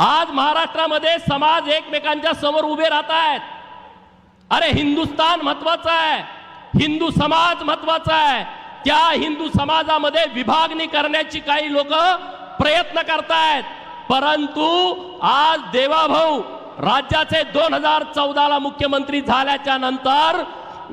आज महाराष्ट्रामध्ये समाज एकमेकांच्या समोर उभे राहत आहेत अरे हिंदुस्तान महत्त्वाचा आहे. हिंदू समाज महत्त्वाचा आहे. त्या हिंदू समाजामध्ये विभागणी करण्याची काही लोक प्रयत्न करतायत. परंतु आज देवाभाऊ राज्याचे दोन हजार चौदाला मुख्यमंत्री झाल्याच्यानंतर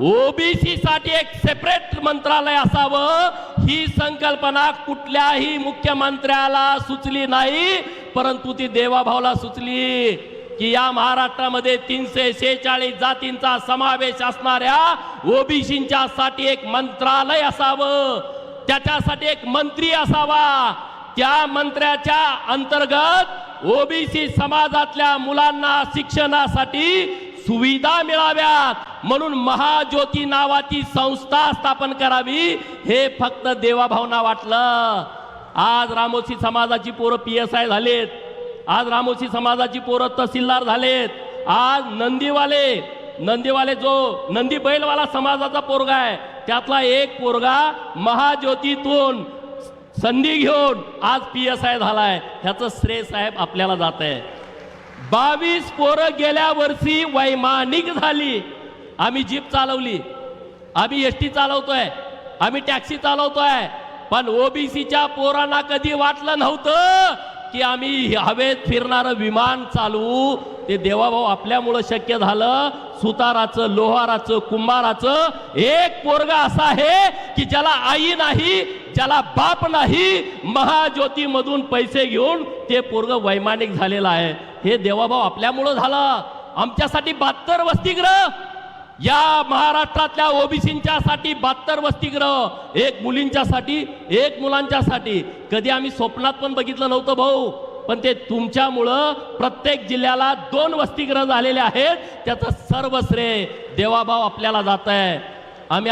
ओबीसी साठी एक सेपरेट मंत्रालय असावं ही संकल्पना कुठल्याही मुख्यमंत्र्याला सुचली नाही. परंतु ती देवाभावला सुचली की या महाराष्ट्रामध्ये तीनशे शेहेचाळीस जातींचा समावेश असणाऱ्या ओबीसींच्या साठी एक मंत्रालय असावं. त्याच्यासाठी एक मंत्री असावा. त्या मंत्र्याच्या अंतर्गत ओबीसी समाजातल्या मुलांना शिक्षणासाठी सुविधा मिळाव्यात. म्हणून महाज्योती नावाची संस्था स्थापन करावी हे फक्त देवाभावना वाटलं. आज रामोशी समाजाची पोरं पी एस आय झालेत. आज रामोशी समाजाची पोरं तहसीलदार झालेत. आज नंदीवाले नंदीवाले जो नंदी बैलवाला समाजाचा पोरगा आहे त्यातला एक पोरगा महाज्योतीतून संधी घेऊन आज पी एस आय झालाय. ह्याचं श्रेय साहेब आपल्याला जात आहे. बावीस पोरं गेल्या वर्षी वैमानिक झाली. आम्ही जीप चालवली. आम्ही एस टी चालवतोय. आम्ही टॅक्सी चालवतोय. पण ओबीसीच्या पोरांना कधी वाटलं नव्हतं की आम्ही हवेत फिरणारं विमान चालवू? ते देवाभाऊ आपल्यामुळं शक्य झालं. सुताराचं लोहाराचं कुंभाराचं. एक पोरगा असा आहे की ज्याला आई नाही ज्याला बाप नाही महाज्योतीमधून पैसे घेऊन ते पोरग वैमानिक झालेलं आहे. हे देवाभाऊ आपल्यामुळं झालं. आमच्यासाठी बहात्तर वस्तीग्रह या महाराष्ट्रातल्या ओबीसींच्या साठी बहात्तर वसतिग्रह एक मुलींच्यासाठी एक मुलांच्यासाठी. कधी आम्ही स्वप्नात पण बघितलं नव्हतं भाऊ पण ते तुमच्यामुळं प्रत्येक जिल्ह्याला दोन वसतिग्रह झालेले आहेत. त्याचं सर्व श्रेय देवाभाव आपल्याला जात आहे आम्ही